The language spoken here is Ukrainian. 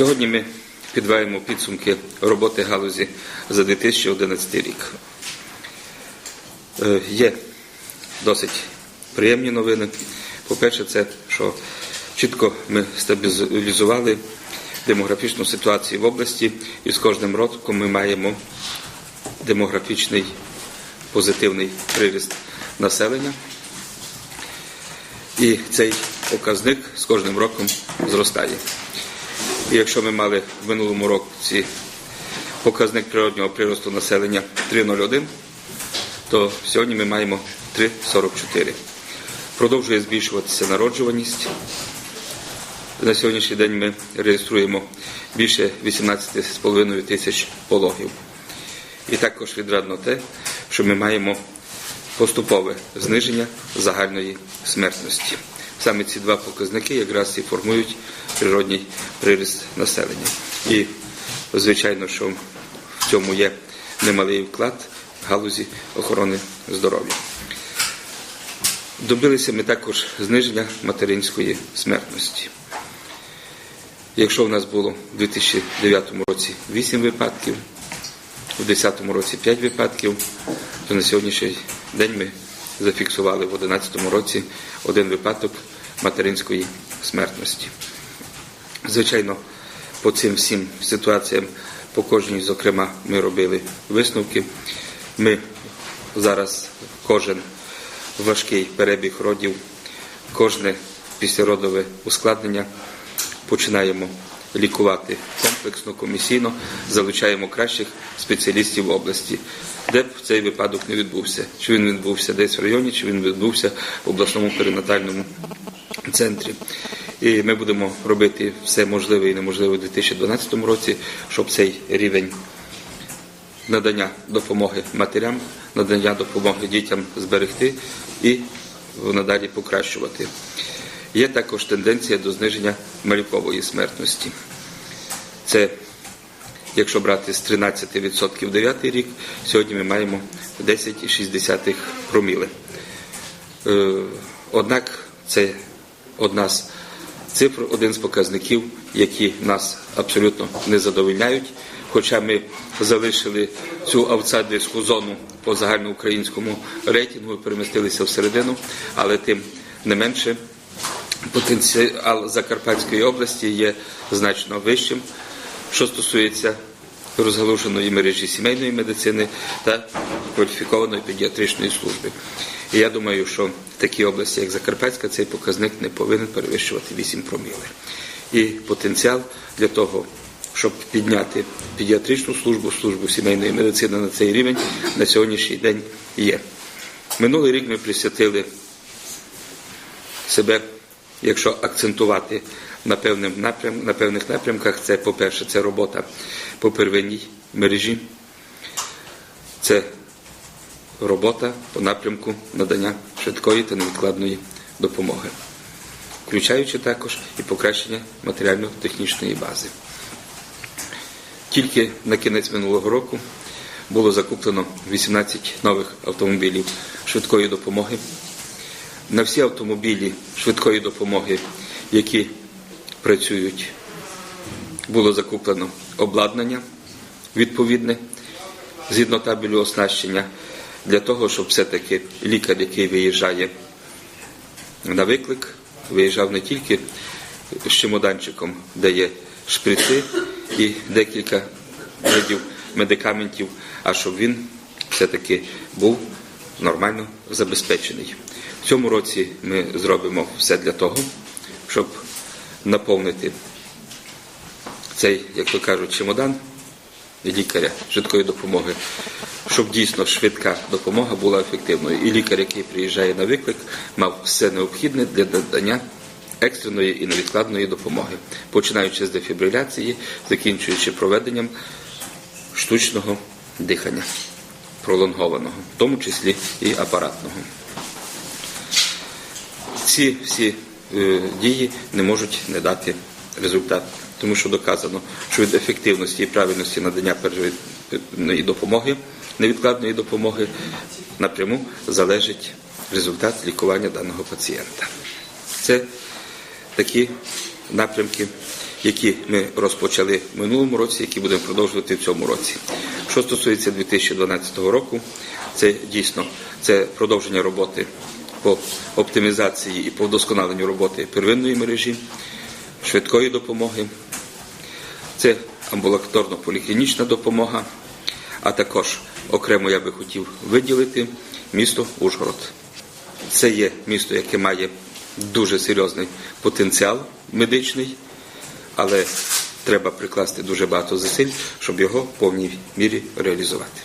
Сьогодні ми підваємо підсумки роботи галузі за 2011 рік. Е, Є досить приємні новини. По-перше, це що чітко ми стабілізували демографічну ситуацію в області, і з кожним роком ми маємо демографічний позитивний приріст населення. І цей показник з кожним роком зростає. Якщо ми мали в минулому році показник природнього приросту населення 3,01, то сьогодні ми маємо 3,44. Продовжує збільшуватися народжуваність. На сьогоднішній день ми реєструємо більше 18,5 тисяч пологів. І також відрадно те, що ми маємо поступове зниження загальної смертності. Саме ці два показники якраз і формують природній приріст населення. І, звичайно, що в цьому є немалий вклад галузі охорони здоров'я. Добилися ми також зниження материнської смертності. Якщо в нас було в 2009 році 8 випадків, у 2010 році 5 випадків, то на сьогоднішній день ми зафіксували в 2011 році один випадок материнської смертності. Звичайно, по цим всім ситуаціям, по кожній, зокрема, ми робили висновки. Ми зараз кожен важкий перебіг родів, кожне післяродове ускладнення починаємо лікувати комплексно, комісійно, залучаємо кращих спеціалістів в області, де б цей випадок не відбувся. Чи він відбувся десь в районі, чи він відбувся в обласному перинатальному центрі. І ми будемо робити все можливе і неможливе у 2012 році, щоб цей рівень надання допомоги матерям, надання допомоги дітям зберегти і надалі покращувати. Є також тенденція до зниження малюкової смертності. Це, якщо брати з 13% 9 рік, сьогодні ми маємо 10,6 проміли. Е, Однак це одна з цифр, один з показників, які нас абсолютно не задовольняють. Хоча ми залишили цю аутсайдерську зону по загальноукраїнському рейтингу і перемістилися всередину, але тим не менше потенціал Закарпатської області є значно вищим, що стосується розгалуженої мережі сімейної медицини та кваліфікованої педіатричної служби. І я думаю, що в такій області, як Закарпатська, цей показник не повинен перевищувати 8 промілів. І потенціал для того, щоб підняти педіатричну службу, службу сімейної медицини на цей рівень, на сьогоднішній день є. Минулий рік ми присвятили себе, якщо акцентувати на, певним напрям, на певних напрямках, це, по-перше, це робота по первинній мережі, це робота по напрямку надання швидкої та невідкладної допомоги, включаючи також і покращення матеріально-технічної бази. Тільки на кінець минулого року було закуплено 18 нових автомобілів швидкої допомоги. На всі автомобілі швидкої допомоги, які працюють, було закуплено обладнання відповідне згідно табелю оснащення для того, щоб все-таки лікар, який виїжджає на виклик, виїжджав не тільки з чемоданчиком, де є шприци і декілька видів медикаментів, а щоб він все-таки був нормально забезпечений. В цьому році ми зробимо все для того, щоб наповнити цей, як то кажуть, чемодан лікаря швидкої допомоги, щоб дійсно швидка допомога була ефективною. І лікар, який приїжджає на виклик, мав все необхідне для надання екстреної і невідкладної допомоги, починаючи з дефібриляції, закінчуючи проведенням штучного дихання, пролонгованого, в тому числі і апаратного. Ці всі е, дії не можуть не дати результат, тому що доказано, що від ефективності і правильності надання первинної допомоги, невідкладної допомоги напряму залежить результат лікування даного пацієнта. Це такі напрямки, які ми розпочали в минулому році, які будемо продовжувати в цьому році. Що стосується 2012 року, це дійсно це продовження роботи по оптимізації і по вдосконаленню роботи первинної мережі, швидкої допомоги, це амбулаторно-поліклінічна допомога, а також окремо я би хотів виділити місто Ужгород. Це є місто, яке має дуже серйозний потенціал медичний, але треба прикласти дуже багато зусиль, щоб його в повній мірі реалізувати.